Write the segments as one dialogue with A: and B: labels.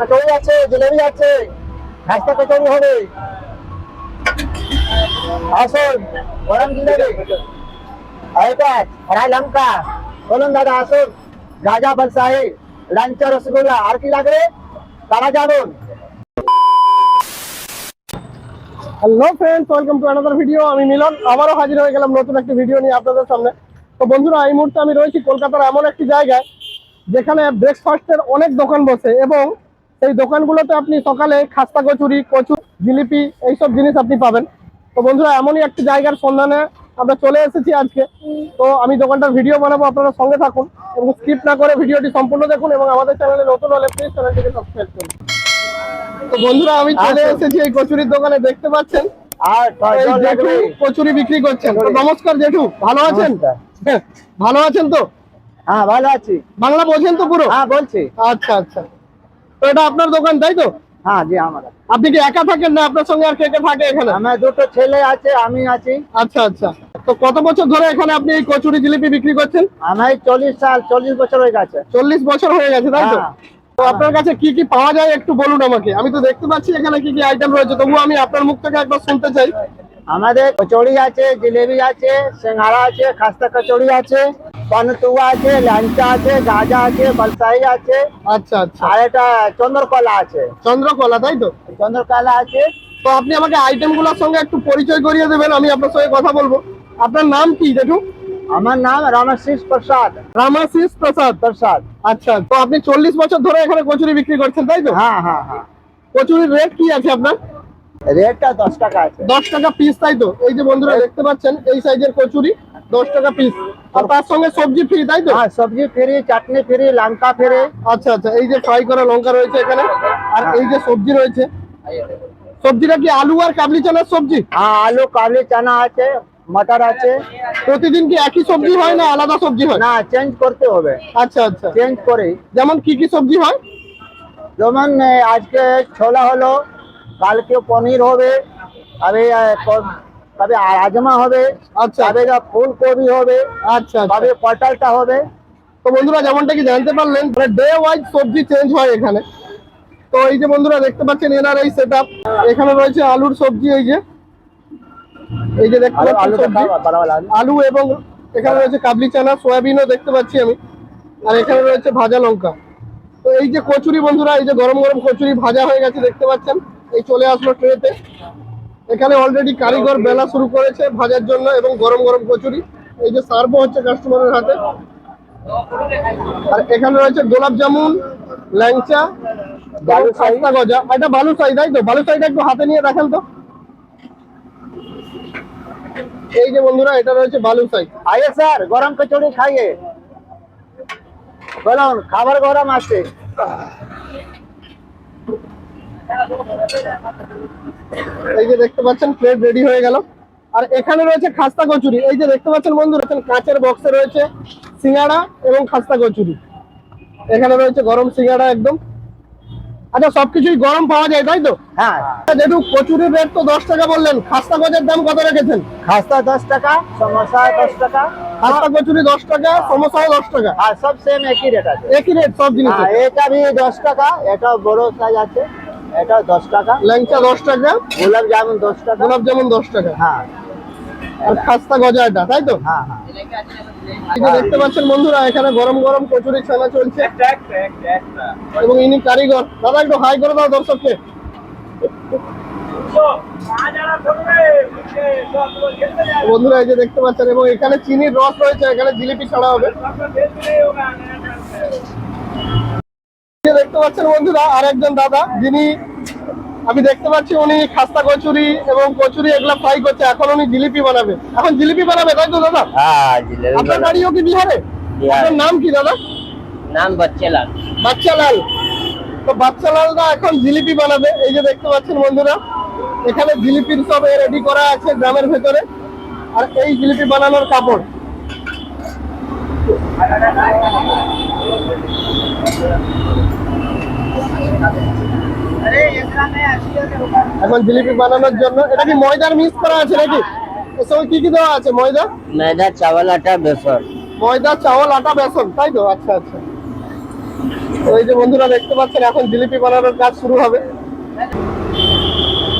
A: কচুরি আছে জিলেবি আছে। হবে। আসুন, গরম জিলেবি এটা লঙ্কা। বলুন দাদা, আসুন। বলসাহি লাঞ্চা রসগোল্লা। আর কি লাগবে? তারা যাবেন
B: hello friends welcome to another video আমি মিলন। আবারও হাজির হয়ে গেলাম নতুন একটা ভিডিও নিয়ে আপনাদের সামনে। তো বন্ধুরা, এই মুহূর্তে আমি রয়েছি কলকাতার এমন একটি জায়গায় যেখানে ব্রেকফাস্টের অনেক দোকান বসে এবং সেই দোকানগুলোতে আপনি সকালে খাস্তা কচুরি কচু জিলিপি এইসব জিনিস আপনি পাবেন। তো বন্ধুরা এমনই একটি জায়গার সন্ধানে আমরা চলে এসেছি আজকে। তো আমি দোকানটার ভিডিও বানাবো আপনারা সঙ্গে থাকুন এবং স্কিপ না করে ভিডিওটি সম্পূর্ণ দেখুন এবং আমাদের চ্যানেলে নতুন হলে প্লিজ চ্যানেলটিকে সাবস্ক্রাইব করুন। তো বন্ধুরা আমি চলে এসেছি এই কচুরির দোকানে দেখতে পাচ্ছেন?
A: আর
B: জেঠু কচুরি বিক্রি করছেন। নমস্কার জেঠু ভালো আছেন? ভালো আছেন তো?
A: হ্যাঁ ভালো আছি।
B: বাংলা বোঝেন তো পুরো?
A: হ্যাঁ বলছি।
B: আচ্ছা আচ্ছা। তো এটা আপনার দোকান তাই তো?
A: হ্যাঁ জি আমার
B: আপনি কি একা থাকেন না আপনার সঙ্গে আর কে কে থাকে এখানে?
A: আমার দুটো ছেলে আছে আমি আছি।
B: আচ্ছা আচ্ছা। তো কত বছর ধরে এখানে আপনি এই কচুরি জিলিপি বিক্রি করছেন?
A: আমার চল্লিশ সাল চল্লিশ বছর হয়ে গেছে।
B: চল্লিশ বছর হয়ে গেছে তাই তো?
A: হ্যাঁ।
B: তো আপনার কাছে কি কি পাওয়া যায় একটু বলুন আমাকে। আমি তো দেখতে পাচ্ছি এখানে কি কি আইটেম রয়েছে তবু আমি আপনার মুখ থেকে একবার শুনতে চাই।
A: আমাদের কচুরি আছে জিলেবি আছে সিঙ্গারা আছে খাস্তা কচুরি আছে। পানতুয়া আছে ল্যাংচা আছে গাজা আছে বলসাই আছে
B: আচ্ছা আচ্ছা।
A: আর এটা চন্দ্রকলা আছে।
B: চন্দ্রকলা তাই তো?
A: চন্দ্রকলা আছে।
B: তো আপনি আমাকে আইটেমগুলোর সঙ্গে একটু পরিচয় করিয়ে দেবেন আমি আপনার সঙ্গে কথা বলব। আপনার নাম কি জেঠু
A: আমার নাম রমেশিস প্রসাদ।
B: রামাশিস প্রসাদ?
A: প্রসাদ।
B: আচ্ছা তো আপনি চল্লিশ বছর ধরে এখানে কচুরি বিক্রি করছেন তাই তো?
A: হ্যাঁ হ্যাঁ হ্যাঁ।
B: কচুরির রেট কি আছে আপনার?
A: রেটটা দশ টাকা আছে।
B: দশ টাকা পিস তাই তো? এই যে বন্ধুরা দেখতে পাচ্ছেন এই সাইজের কচুরি দশ টাকা পিস আর তার সঙ্গে সবজি ফ্রি তাই তো?
A: হ্যাঁ সবজি ফ্রি চাটনি ফ্রি লঙ্কা ফ্রি
B: আচ্ছা আচ্ছা এই যে ফ্রাই করা লঙ্কা রয়েছে এখানে আর এই যে সবজি রয়েছে সবজিটা কি আলু আর কাবলি চানার সবজি?
A: হ্যাঁ আলু কাবলি চানা আছে মটর আছে।
B: প্রতিদিন কি একই সবজি হয় না আলাদা সবজি হয়?
A: না চেঞ্জ করতে হবে।
B: আচ্ছা আচ্ছা।
A: চেঞ্জ করে
B: যেমন কি কি সবজি হয়?
A: যেমন আজকে ছোলা হলো কালকে পনির হবে তবে তবে রাজমা হবে
B: আচ্ছা।
A: তবে ফুলকপি হবে
B: আচ্ছা আচ্ছা।
A: তবে পটলটা হবে।
B: তো বন্ধুরা যেমনটা কি জানতে পারলেন ডে ওয়াইজ সবজি চেঞ্জ হয় এখানে। তো এই যে বন্ধুরা দেখতে পাচ্ছেন এনার এই সেট এখানে রয়েছে আলুর সবজি এই যে। এই যে দেখতে
A: আলু
B: পাচ্ছেন।
A: আলু
B: এবং এখানে রয়েছে কাবলি চানা সয়াবিনও দেখতে পাচ্ছি আমি। আর এখানে রয়েছে ভাজা লঙ্কা। তো এই যে কচুরি বন্ধুরা এই যে গরম গরম কচুরি ভাজা হয়ে গেছে দেখতে পাচ্ছেন। এই চলে আসলো ট্রেতে। এখানে অলরেডি কারিগর বেলা শুরু করেছে ভাজার জন্য এবং গরম গরম কচুরি। এই যে সার্ভ হচ্ছে কাস্টমারের হাতে। আর এখানে রয়েছে গোলাপ জামুন ল্যাংচা। খাস্তা গজা। এটা বালুশাহী তাই তো? বালুশাহীটা একটু হাতে নিয়ে দেখেন তো। এই যে বন্ধুরা এটা রয়েছে বালুশাহী
A: আইয়ে স্যার গরম কচুরি খাইয়ে। বলুন খাবার গরম আছে।
B: এই যে দেখতে পাচ্ছেন প্লেট রেডি হয়ে গেল। আর এখানে রয়েছে খাস্তা কচুরি। এই যে দেখতে পাচ্ছেন বন্ধুরা কাঁচের বক্সে রয়েছে সিঙ্গাড়া এবং খাস্তা কচুরি। এখানে রয়েছে গরম সিঙ্গাড়া একদম। আচ্ছা সবকিছুই গরম পাওয়া যায় তাই তো?
A: হ্যাঁ।
B: যেহেতু কচুরির রেট তো দশ টাকা বললেন খাস্তা গজের দাম কত রেখেছেন?
A: খাস্তা দশ টাকা সমোসা দশ টাকা।
B: খাস্তা কচুরি দশ টাকা সমোসাও দশ টাকা।
A: আর সব সেম একই রেট আছে।
B: একই রেট সব জিনিস
A: হ্যাঁ এটা ভি দশ টাকা এটা বড় সাইজ আছে। এটা দশ টাকা।
B: ল্যাংচা দশ টাকা
A: গোলাপ জামুন দশ টাকা।
B: গোলাপ জামুন দশ টাকা।
A: হ্যাঁ।
B: আর খাস্তা গজা এটা তাই তো?
A: হ্যাঁ হ্যাঁ।
B: দেখতে পাচ্ছেন বন্ধুরা এখানে গরম গরম কচুরি ছানা চলছে। এবং ইনি কারিগর। দাদা একটু হাই করে দাও দর্শককে। বন্ধুরা এই যে দেখতে পাচ্ছেন এবং এখানে চিনির রস রয়েছে এখানে জিলিপি ছাড়া হবে। দেখতে পাচ্ছেন বন্ধুরা আর একজন দাদা যিনি আমি দেখতে পাচ্ছি উনি খাস্তা কচুরি এবং কচুরি এগুলা ফ্রাই করছে। এখন উনি জিলিপি বানাবে। এখন জিলিপি বানাবে তাই তো দাদা?
C: হ্যাঁ,
B: আপনার বাড়িও কি বিহারে? আপনার নাম কি দাদা?
C: নাম বাচ্চালাল।
B: বাচ্চালাল। তো বাচ্চালালরা এখন জিলিপি বানাবে। এই যে দেখতে পাচ্ছেন বন্ধুরা এখানে জিলিপির সব রেডি করা আছে গ্রামের ভেতরে। আর এই জিলিপি বানানোর কাপড়। এখন জিলিপি বানানোর জন্য এটা কি ময়দার মিক্স করা আছে নাকি? এসব কি কি দেওয়া আছে ময়দা?
C: ময়দা চাওয়াল আটা বেসন।
B: ময়দা চাওয়াল আটা বেসন তাই তো? আচ্ছা আচ্ছা। ওই যে বন্ধুরা দেখতে পাচ্ছেন এখন জিলিপি বানানোর কাজ শুরু হবে।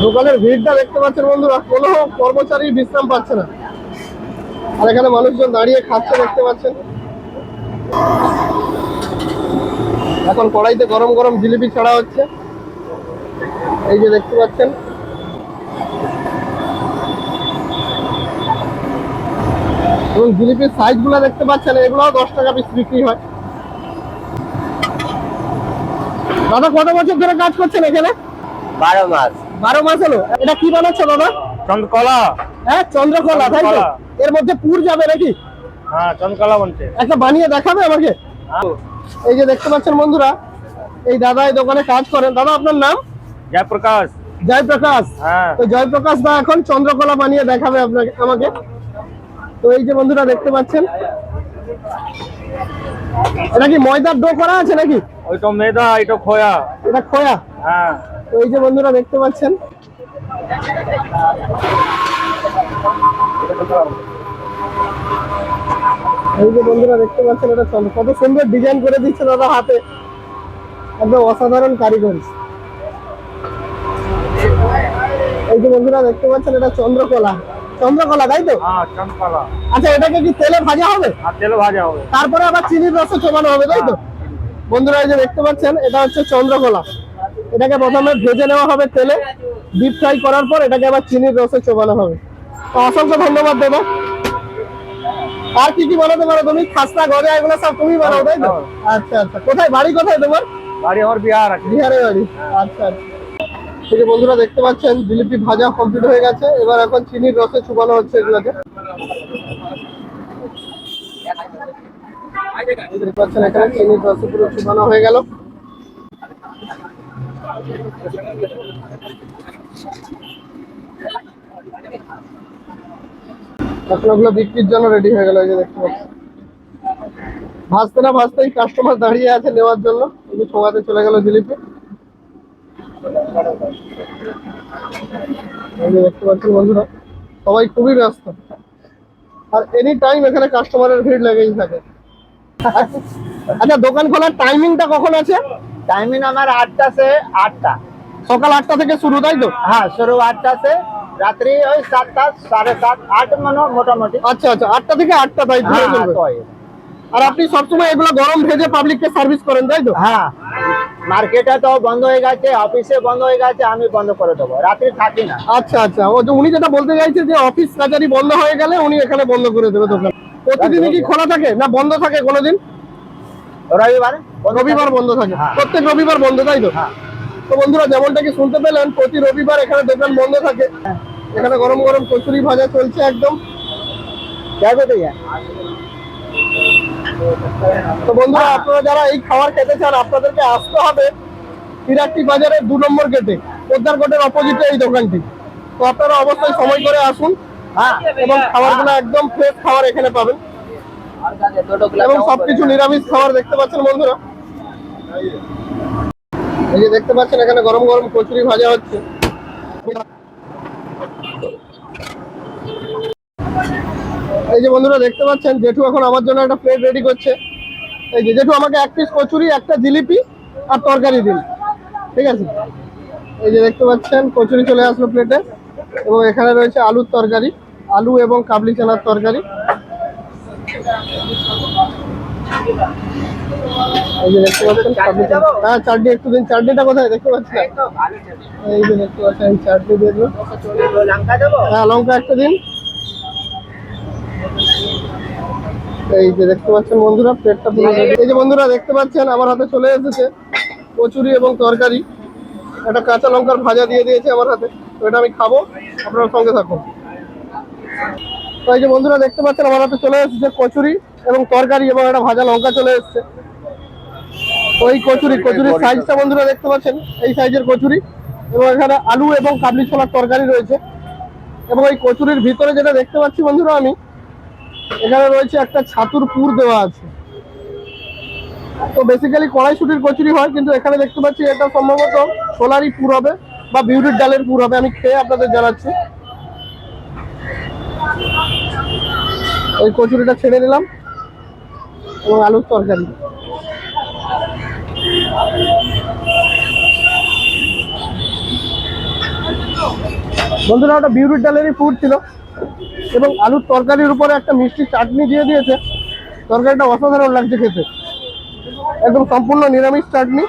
B: দোকানের ভিড়টা দেখতে পাচ্ছেন বন্ধুরা কোনো কর্মচারী বিশ্রাম পাচ্ছে না। আর এখানে মানুষজন দাঁড়িয়ে খাচ্ছে দেখতে পাচ্ছেন। এখন কড়াইতে গরম গরম জিলিপি ছাড়া হচ্ছে। এই যে দেখতে পাচ্ছেন। এবং জিলিপির সাইজগুলো দেখতে পাচ্ছেন এগুলো দশ টাকা পিস বিক্রি হয়। দাদা কত বছর ধরে কাজ করছেন এখানে?
C: বারো মাস।
B: বারো মাস হলো। এটা কি বানাচ্ছো দাদা?
D: চন্দ্রকলা।
B: হ্যাঁ চন্দ্রকলা তাই তো। এর মধ্যে পুর যাবে নাকি?
D: হ্যাঁ চন্দ্রকলা বলছে।
B: একটা বানিয়ে দেখাবে আমাকে? এই যে দেখতে পাচ্ছেন বন্ধুরা এই দাদা এই দোকানে কাজ করেন। দাদা আপনার নাম?
D: জয়প্রকাশ।
B: জয়প্রকাশ।
D: হ্যাঁ।
B: তো জয়প্রকাশ দা এখন চন্দ্রকলা বানিয়ে দেখাবে আপনাকে আমাকে। তো এই যে বন্ধুরা দেখতে পাচ্ছেন এটা কি ময়দার ডো করা আছে নাকি?
D: ওইটা মেদা এটা খোয়া।
B: এটা খোয়া?
D: হ্যাঁ।
B: তো এই যে বন্ধুরা দেখতে পাচ্ছেন এই যে বন্ধুরা দেখতে পাচ্ছেন এটা কত সুন্দর ডিজাইন করে দিচ্ছে দাদা হাতে। একদম অসাধারণ কারিগরি। এই যে বন্ধুরা দেখতে পাচ্ছেন এটা চন্দ্রকলা। চন্দ্রকলা তাই তো?
D: হ্যাঁ
B: আচ্ছা এটাকে কি তেলে ভাজা হবে?
D: আর তেল ভাজা হবে।
B: তারপরে আবার চিনির রসে চোবানো হবে তাই তো? বন্ধুরা এই যে দেখতে পাচ্ছেন এটা হচ্ছে চন্দ্রকলা। এটাকে প্রথমে ভেজে নেওয়া হবে তেলে। ডিপ ফ্রাই করার পর এটাকে আবার চিনির রসে চোবানো হবে। অসংখ্য ধন্যবাদ দেবো আর কি কি বানাতে পারো? তুমি খাস্তা গজা এগুলো সব তুমি বানাও তাই তো? আচ্ছা আচ্ছা। কোথায়? বাড়ি কোথায় তোমার?
D: বাড়ি আমার বিহার আছে।
B: বিহারে বাড়ি। আচ্ছা আচ্ছা। এই যে বন্ধুরা দেখতে পাচ্ছেন জিলিপি ভাজা কমপ্লিট হয়ে গেছে। এবার এখন চিনির রসে চুবানো হচ্ছে এগুলোকে। দেখতে পাচ্ছেন এখানে চিনির রসে পুরো চুবানো হয়ে গেল। এখন বিক্রির জন্য রেডি হয়ে গেল এই যে দেখতে পাচ্ছি ভাজতে না ভাজতেই কাস্টমার দাঁড়িয়ে আছে নেওয়ার জন্য। কিন্তু ছোঁয়াতে চলে গেল জিলিপি। দেখতে পাচ্ছেন বন্ধুরা সবাই খুবই ব্যস্ত। আর এনি টাইম এখানে কাস্টমারের ভিড় লেগেই থাকে। আচ্ছা দোকান খোলার টাইমিংটা কখন আছে?
A: টাইমিং আমার আটটা সে আটটা।
B: সকাল আটটা থেকে শুরু তাই তো?
A: হ্যাঁ শুরু আটটা সে রাত্রি ওই সাতটা সাড়ে সাত আট মানে মোটামুটি।
B: আচ্ছা আচ্ছা আটটা থেকে আটটা তাই
A: হ্যাঁ,
B: আর আপনি সবসময় এগুলো গরম ভেজে পাবলিককে সার্ভিস করেন তাই তো?
A: হ্যাঁ। মার্কেটে তো বন্ধ হয়ে গেছে অফিসে বন্ধ হয়ে গেছে আমি বন্ধ করে দেবো। রাত্রি থাকি না।
B: আচ্ছা আচ্ছা। ও উনি যেটা বলতে চাইছে যে অফিস কাচারি বন্ধ হয়ে গেলে উনি এখানে বন্ধ করে দেবে দোকান। প্রতিদিন কি খোলা থাকে না বন্ধ থাকে কোনোদিন?
A: রবিবার
B: রবিবার বন্ধ থাকে।
A: হ্যাঁ।
B: প্রত্যেক রবিবার বন্ধ তাই তো?
A: হ্যাঁ।
B: তো বন্ধুরা যেমনটা কি শুনতে পেলেন প্রতি রবিবার এখানে দোকান বন্ধ থাকে। এখানে গরম গরম কচুরি ভাজা চলছে একদম।
A: তো
B: বন্ধুরা, আপনারা যারা এই খাবার খেতে চান, আপনাদেরকে আসতে হবে তিরাট্টি বাজারের দু নম্বর গেটে, পোদ্দার কোটের অপোজিটে এই দোকানটি। তো আপনারা অবশ্যই সময় করে আসুন
A: হ্যাঁ
B: এবং খাবারগুলো একদম ফ্রেশ খাবার এখানে পাবেন। এবং সবকিছু নিরামিষ খাবার দেখতে পাচ্ছেন বন্ধুরা। এই যে দেখতে পাচ্ছেন, এখানে গরম গরম কচুরি ভাজা হচ্ছে। এই যে বন্ধুরা দেখতে পাচ্ছেন জেঠু এখন আমার জন্য একটা প্লেট রেডি করছে। এই যে জেঠু আমাকে এক পিস কচুরি একটা জিলিপি আর তরকারি দিন ঠিক আছে? এই যে দেখতে পাচ্ছেন কচুরি চলে আসলো প্লেটে এবং এখানে রয়েছে আলুর তরকারি আলু এবং কাবলি চানার তরকারি। এই যে দেখতে পাচ্ছেন কাবলি। হ্যাঁ চাটনি একটু দিন। চাটনিটা কোথায়? দেখতে পাচ্ছেন? এই যে দেখতে পাচ্ছেন চাটনি দিয়ে
A: দেবো?
B: হ্যাঁ লঙ্কা একটা দিন। এই যে দেখতে পাচ্ছেন বন্ধুরা প্লেটটা পুরো এই যে বন্ধুরা দেখতে পাচ্ছেন আমার হাতে চলে এসেছে কচুরি এবং তরকারি। একটা কাঁচা লঙ্কার ভাজা দিয়ে দিয়েছে আমার হাতে। তো এটা আমি খাব আপনারা সঙ্গে থাকুন। তো এই যে বন্ধুরা দেখতে পাচ্ছেন আমার হাতে চলে এসেছে কচুরি এবং তরকারি এবং একটা ভাজা লঙ্কা চলে এসেছে। ওই কচুরি কচুরির সাইজটা বন্ধুরা দেখতে পাচ্ছেন এই সাইজের কচুরি। এবং এখানে আলু এবং কাবলি ছোলার তরকারি রয়েছে। এবং এই কচুরির ভিতরে যেটা দেখতে পাচ্ছি বন্ধুরা আমি এখানে রয়েছে একটা ছাতুর পুর দেওয়া আছে। তো বেসিক্যালি কড়াইশুটির কচুরি হয়, কিন্তু এখানে দেখতে পাচ্ছি এটা সম্ভবত ছোলারই পুর হবে বা বিউরির ডালের পুর হবে, আমি খেয়ে আপনাদের জানাচ্ছি। ওই কচুরিটা ছেড়ে দিলাম এবং আলুর তরকারি। বন্ধুরা, ওটা বিউটি ডালেরই পুর ছিল। এবং আলুর তরকারির উপরে একটা মিষ্টি চাটনি দিয়ে দিয়েছে। তরকারিটা অসাধারণ লাগছে খেতে। একদম সম্পূর্ণ নিরামিষ চাটনি।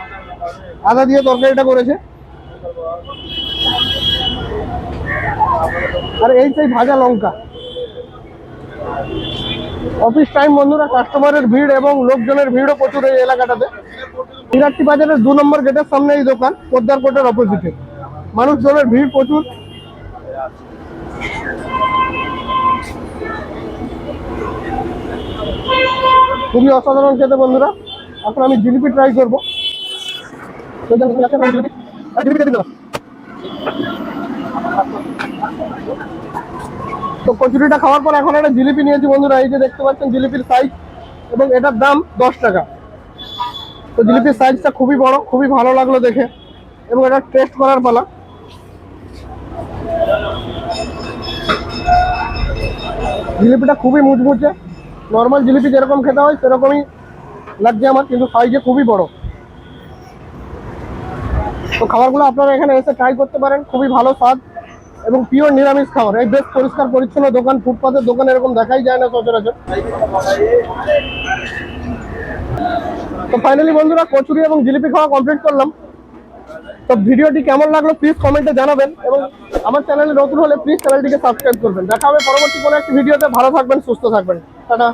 B: আদা দিয়ে তরকারিটা করেছে। আর এই সেই ভাজা লঙ্কা। অফিস টাইম বন্ধুরা, কাস্টমারের ভিড় এবং লোকজনের ভিড়ও প্রচুর এই এলাকাটাতে। বিরাট্টি বাজারের দু নম্বর গেটের সামনে এই দোকান পোদ্দার কোটের অপোজিটে মানুষজনের ভিড় প্রচুর। খুবই অসাধারণ খেতে বন্ধুরা। এখন আমি জিলিপি ট্রাই করব। তো কচুরিটা খাওয়ার পর এখন একটা জিলিপি নিয়েছি বন্ধুরা, এই যে দেখতে পাচ্ছেন জিলিপির সাইজ এবং এটার দাম দশ টাকা। তো জিলিপির সাইজটা খুবই বড়, খুবই ভালো লাগল দেখে এবং এটা টেস্ট করার পালা। জিলিপিটা খুবই মুচমুচে। নর্মাল জিলিপি যেরকম খেতে হয়, সেরকমই লাগছে আমার, কিন্তু সাইজে খুবই বড়। তো খাবারগুলো আপনারা এখানে এসে ট্রাই করতে পারেন, খুবই ভালো স্বাদ এবং পিওর নিরামিষ খাবার। এই বেশ পরিষ্কার, পরিচ্ছন্ন দোকান ফুটপাথের দোকান এরকম দেখাই যায় না সচরাচর। তো ফাইনালি বন্ধুরা, কচুরি এবং জিলিপি খাওয়া কমপ্লিট করলাম। তো ভিডিওটি কেমন লাগল প্লিজ কমেন্টে জানাবেন এবং আমার চ্যানেলে নতুন হলে প্লিজ চ্যানেলটিকে সাবস্ক্রাইব করবেন। দেখা হবে পরবর্তী কোনো একটি ভিডিওতে। ভালো থাকবেন, সুস্থ থাকবেন। টাটা।